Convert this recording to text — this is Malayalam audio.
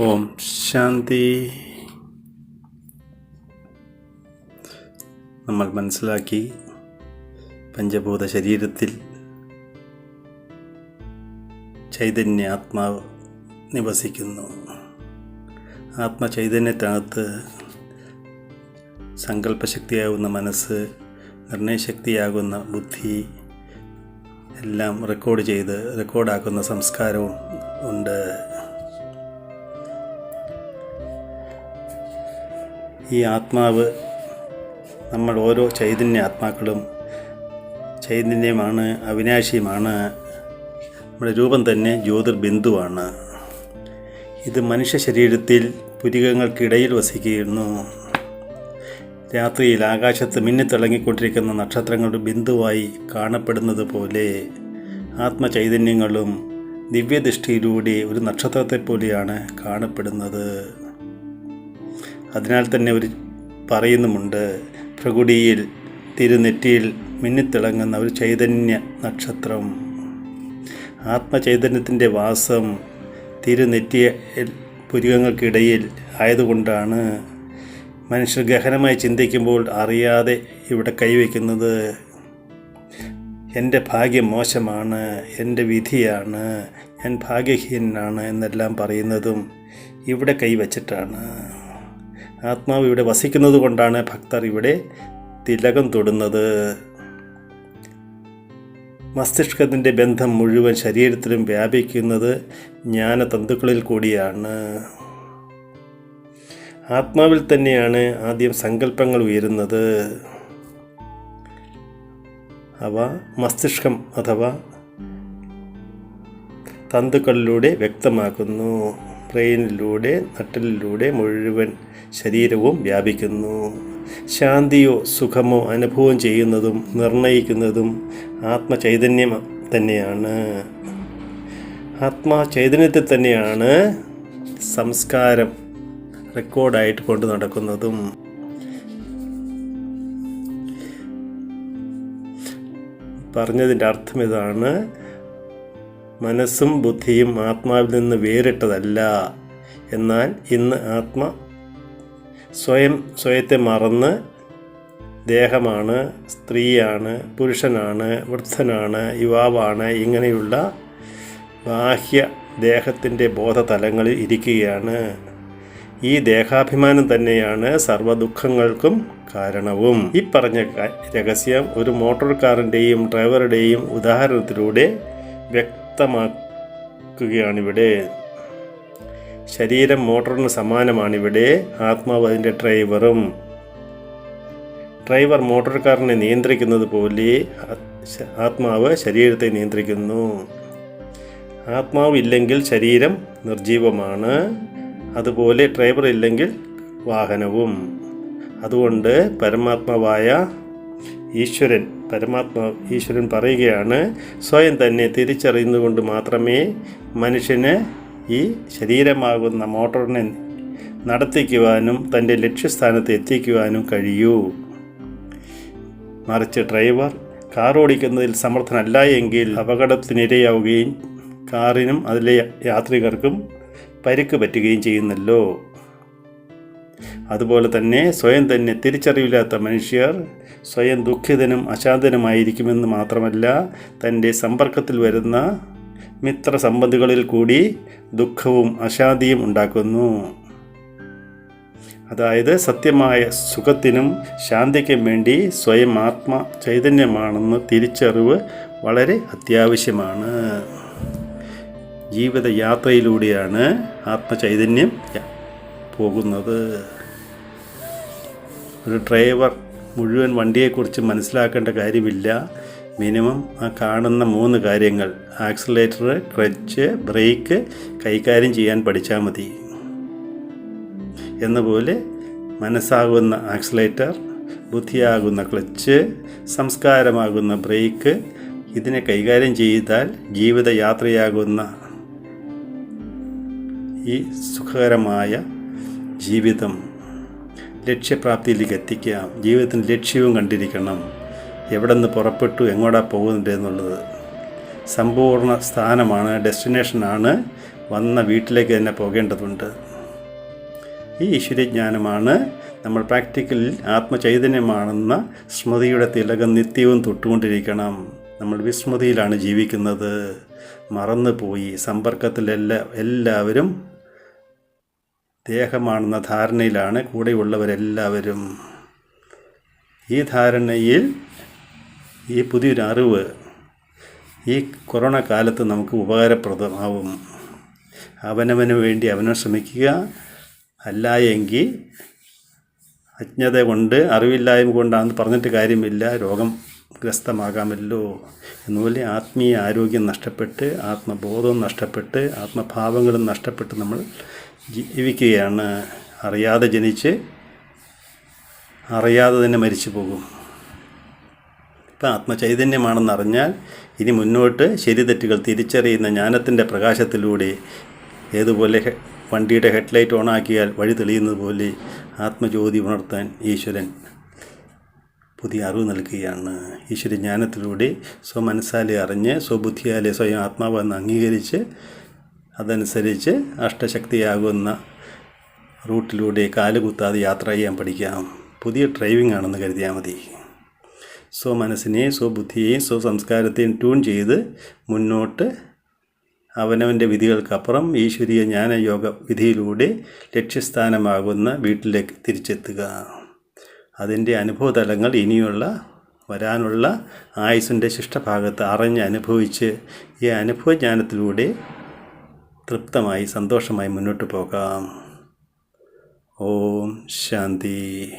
ഓം ശാന്തി. നമ്മൾ മനസ്സിലാക്കി പഞ്ചഭൂത ശരീരത്തിൽ ചൈതന്യ ആത്മാവ് നിവസിക്കുന്നു. ആത്മചൈതന്യത്തിനകത്ത് സങ്കല്പശക്തിയാകുന്ന മനസ്സ് നിർണയശക്തിയാകുന്ന ബുദ്ധി എല്ലാം റെക്കോർഡ് ചെയ്ത് റെക്കോർഡാക്കുന്ന സംസ്കാരവും ഉണ്ട്. ഈ ആത്മാവ് നമ്മൾ ഓരോ ചൈതന്യ ആത്മാക്കളും ചൈതന്യമാണ് അവിനാശിയുമാണ് നമ്മുടെ രൂപം തന്നെ ജ്യോതിർബിന്ദുവാണ്. ഇത് മനുഷ്യ ശരീരത്തിൽ പുരികങ്ങൾക്കിടയിൽ വസിക്കുന്നു. രാത്രിയിൽ ആകാശത്ത് മിന്നിത്തിളങ്ങിക്കൊണ്ടിരിക്കുന്ന നക്ഷത്രങ്ങളുടെ ബിന്ദുവായി കാണപ്പെടുന്നത് പോലെ ആത്മചൈതന്യങ്ങളും ദിവ്യദൃഷ്ടിയിലൂടെ ഒരു നക്ഷത്രത്തെ പോലെയാണ് കാണപ്പെടുന്നത്. അതിനാൽ തന്നെ ഒരു പറയുന്നുമുണ്ട് പ്രകുടിയിൽ തിരുനെറ്റിയിൽ മിന്നിത്തിളങ്ങുന്ന ഒരു ചൈതന്യ നക്ഷത്രം. ആത്മചൈതന്യത്തിന്റെ വാസം തിരുനെറ്റിയ പുരികങ്ങൾക്കിടയിൽ ആയതുകൊണ്ടാണ്. മനുഷ്യർ ഗഹനമായി ചിന്തിക്കുമ്പോൾ അറിയാതെ ഇവിടെ കൈവയ്ക്കുന്നത് എന്റെ ഭാഗ്യം മോശമാണ് എന്റെ വിധിയാണ് ഞാൻ ഭാഗ്യഹീനാണ് എന്നെല്ലാം പറയുന്നതും ഇവിടെ കൈവച്ചിട്ടാണ്. ആത്മാവ് ഇവിടെ വസിക്കുന്നത് കൊണ്ടാണ് ഭക്തർ ഇവിടെ തിലകം തൊടുന്നത്. മസ്തിഷ്കത്തിന്റെ ബന്ധം മുഴുവൻ ശരീരത്തിലും വ്യാപിക്കുന്നത് ജ്ഞാനതന്തുക്കളിൽ കൂടിയാണ്. ആത്മാവിൽ തന്നെയാണ് ആദ്യം സങ്കല്പങ്ങൾ ഉയരുന്നത്. അവ മസ്തിഷ്കം അഥവാ തന്തുക്കളിലൂടെ വ്യക്തമാക്കുന്നു. ബ്രെയിനിലൂടെ നട്ടലിലൂടെ മുഴുവൻ ശരീരവും വ്യാപിക്കുന്നു. ശാന്തിയോ സുഖമോ അനുഭവം ചെയ്യുന്നതും നിർണയിക്കുന്നതും ആത്മചൈതന്യം തന്നെയാണ്. ആത്മാ ചൈതന്യത്തിൽ തന്നെയാണ് സംസ്കാരം റെക്കോർഡായിട്ട് കൊണ്ടു നടക്കുന്നതും. പറഞ്ഞതിന്റെ അർത്ഥം ഇതാണ്. മനസ്സും ബുദ്ധിയും ആത്മാവിൽ നിന്ന് വേറിട്ടതല്ല. എന്നാൽ ഇന്ന് ആത്മ സ്വയം സ്വയത്തെ മറന്ന് ദേഹമാണ് സ്ത്രീയാണ് പുരുഷനാണ് വൃദ്ധനാണ് യുവാവാണ് ഇങ്ങനെയുള്ള ബാഹ്യ ദേഹത്തിന്റെ ബോധതലങ്ങളിൽ ഇരിക്കുകയാണ്. ഈ ദേഹാഭിമാനം തന്നെയാണ് സർവദുഃഖങ്ങൾക്കും കാരണവും. ഈ പറഞ്ഞ രഹസ്യം ഒരു മോട്ടോർ കാറിന്റെയും ഡ്രൈവറുടെയും ഉദാഹരണത്തിലൂടെ വ്യക്തമാക്കുകയാണിവിടെ ശരീരം മോട്ടോറിന് സമാനമാണിവിടെ. ആത്മാവ് അതിന്റെ ഡ്രൈവറും. ഡ്രൈവർ മോട്ടോർക്കാരനെ നിയന്ത്രിക്കുന്നത് പോലെ ആത്മാവ് ശരീരത്തെ നിയന്ത്രിക്കുന്നു. ആത്മാവ് ഇല്ലെങ്കിൽ ശരീരം നിർജീവമാണ്. അതുപോലെ ഡ്രൈവർ ഇല്ലെങ്കിൽ വാഹനവും. അതുകൊണ്ട് പരമാത്മാവായ ഈശ്വരൻ പരമാത്മാ ഈശ്വരൻ പറയുകയാണ് സ്വയം തന്നെ തിരിച്ചറിയുന്നതുകൊണ്ട് മാത്രമേ മനുഷ്യന് ഈ ശരീരമാകുന്ന മോട്ടോറിനെ നടത്തിക്കുവാനും തന്റെ ലക്ഷ്യസ്ഥാനത്ത് എത്തിക്കുവാനും കഴിയൂ. മറിച്ച് ഡ്രൈവർ കാർ ഓടിക്കുന്നതിൽ സമർത്ഥനല്ല എങ്കിൽ അപകടത്തിനിരയാവുകയും കാറിനും അതിലെ യാത്രികർക്കും പരിക്ക് പറ്റുകയും ചെയ്യുന്നല്ലോ. അതുപോലെ തന്നെ സ്വയം തന്നെ തിരിച്ചറിവില്ലാത്ത മനുഷ്യർ സ്വയം ദുഃഖിതനും അശാന്തനുമായിരിക്കുമെന്ന് മാത്രമല്ല തന്റെ സമ്പർക്കത്തിൽ വരുന്ന മിത്ര സംബന്ധികളിൽ കൂടി ദുഃഖവും അശാന്തിയും ഉണ്ടാക്കുന്നു. അതായത് സത്യമായ സുഖത്തിനും ശാന്തിക്കും വേണ്ടി സ്വയം ആത്മ ചൈതന്യമാണെന്ന് തിരിച്ചറിവ് വളരെ അത്യാവശ്യമാണ്. ജീവിതയാത്രയിലൂടെയാണ് ആത്മചൈതന്യം പോകുന്നത്. ഒരു ഡ്രൈവർ മുഴുവൻ വണ്ടിയെക്കുറിച്ച് മനസ്സിലാക്കേണ്ട കാര്യമില്ല. മിനിമം ആ കാണുന്ന മൂന്ന് കാര്യങ്ങൾ. ആക്സിലേറ്റർ ക്ലച്ച് ബ്രേക്ക് കൈകാര്യം ചെയ്യാൻ പഠിച്ചാൽ മതി. എന്നപോലെ മനസ്സാകുന്ന ആക്സിലേറ്റർ ബുദ്ധിയാകുന്ന ക്ലച്ച് സംസ്കാരമാകുന്ന ബ്രേക്ക് ഇതിനെ കൈകാര്യം ചെയ്താൽ ജീവിതയാത്രയാകുന്ന ഈ സുഖകരമായ ജീവിതം ലക്ഷ്യപ്രാപ്തിയിലേക്ക് എത്തിക്കാം ജീവിതത്തിന് ലക്ഷ്യവും കണ്ടിരിക്കണം. എവിടെ നിന്ന് പുറപ്പെട്ടു എങ്ങോട്ടാ പോകുന്നുണ്ട് എന്നുള്ളത് സമ്പൂർണ സ്ഥാനമാണ് ഡെസ്റ്റിനേഷനാണ് വന്ന വീട്ടിലേക്ക് തന്നെ പോകേണ്ടതുണ്ട്. ഈ ഈശ്വരജ്ഞാനമാണ് നമ്മൾ പ്രാക്ടിക്കലിൽ ആത്മചൈതന്യമാണെന്ന സ്മൃതിയുടെ തിലകം നിത്യവും തൊട്ടുകൊണ്ടിരിക്കണം. നമ്മൾ വിസ്മൃതിയിലാണ് ജീവിക്കുന്നത്. മറന്നുപോയി സമ്പർക്കത്തിലെല്ലാ എല്ലാവരും ദേഹമാണെന്ന ധാരണയിലാണ് കൂടെയുള്ളവരെല്ലാവരും. ഈ ധാരണയിൽ ഈ പുതിയൊരു അറിവ് ഈ കൊറോണ കാലത്ത് നമുക്ക് ഉപകാരപ്രദമാവും. അവനവന് വേണ്ടി അവനെ ശ്രമിക്കുക അല്ല എങ്കിൽ അജ്ഞത കൊണ്ട് അറിവില്ലായ്മ കൊണ്ടാണെന്ന് പറഞ്ഞിട്ട് കാര്യമില്ല രോഗം ഗ്രസ്തമാകാമല്ലോ എന്നുപോലെ ആത്മീയ ആരോഗ്യം നഷ്ടപ്പെട്ട് ആത്മബോധവും നഷ്ടപ്പെട്ട് ആത്മഭാവങ്ങളും നഷ്ടപ്പെട്ട് നമ്മൾ ജീവിക്കുകയാണ്. അറിയാതെ ജനിച്ച് അറിയാതെ തന്നെ മരിച്ചു പോകും. ഇപ്പം ആത്മചൈതന്യമാണെന്നറിഞ്ഞാൽ ഇനി മുന്നോട്ട് ശരി തെറ്റുകൾ തിരിച്ചറിയുന്ന ജ്ഞാനത്തിന്റെ പ്രകാശത്തിലൂടെ ഏതുപോലെ വണ്ടിയുടെ ഹെഡ്ലൈറ്റ് ഓണാക്കിയാൽ വഴി തെളിയുന്നത് പോലെ ആത്മജ്യോതി ഉണർത്താൻ ഈശ്വരൻ പുതിയ അറിവ് നൽകുകയാണ്. ഈശ്വര ജ്ഞാനത്തിലൂടെ സ്വമനസ്സാലെ അറിഞ്ഞ് സ്വബുദ്ധിയാലെ സ്വയം ആത്മാവെന്ന് അംഗീകരിച്ച് അതനുസരിച്ച് അഷ്ടശക്തിയാകുന്ന റൂട്ടിലൂടെ കാലുകുത്താതെ യാത്ര ചെയ്യാൻ പഠിക്കാം. പുതിയ ഡ്രൈവിംഗ് ആണെന്ന് കരുതിയാൽ മതി. സ്വ മനസ്സിനെയും സ്വബുദ്ധിയെയും സ്വസംസ്കാരത്തെയും ട്യൂൺ ചെയ്ത് മുന്നോട്ട് അവനവന്റെ വിധികൾക്കപ്പുറം ഈശ്വരീയ ജ്ഞാനയോഗ വിധിയിലൂടെ ലക്ഷ്യസ്ഥാനമാകുന്ന വീട്ടിലേക്ക് തിരിച്ചെത്തുക. അതിന്റെ അനുഭവതലങ്ങൾ ഇനിയുള്ള വരാനുള്ള ആയുസിന്റെ ശിഷ്ടഭാഗത്ത് അറിഞ്ഞ് അനുഭവിച്ച് ഈ അനുഭവജ്ഞാനത്തിലൂടെ തൃപ്തമായി സന്തോഷമായി മുന്നോട്ട് പോകാം. ഓം ശാന്തി.